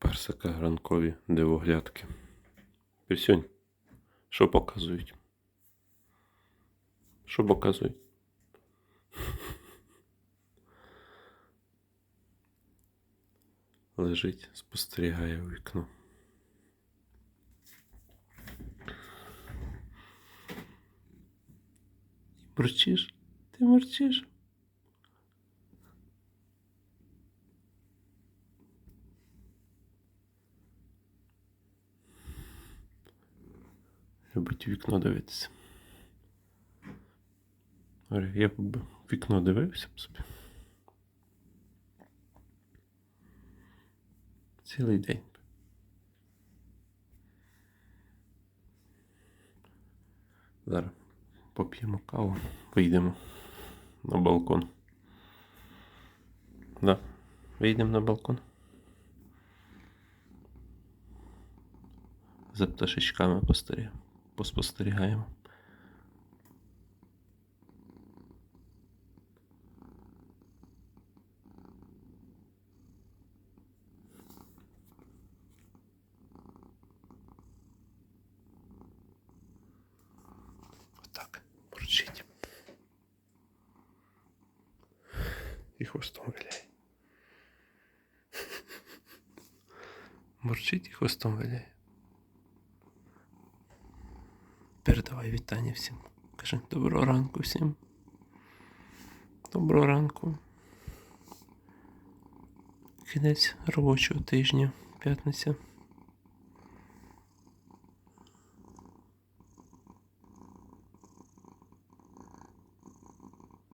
персика ранкові дивоглядки. Пісюнь, що показують? Що показують? Лежить, спостерігає у вікно. Мурчиш? Ти мурчиш? Любить у вікно дивитися. Я б в вікно дивився б собі. Цілий день. Зараз поп'ємо каву, вийдемо на балкон. Да, вийдемо на балкон. За пташечками постарі- поспостерігаємо. Отак, мурчить. І хвостом виляє. Мурчить і хвостом виляє. Передавай вітання всім. Каже, доброго ранку всім. Доброго ранку. Кінець робочого тижня, п'ятниця.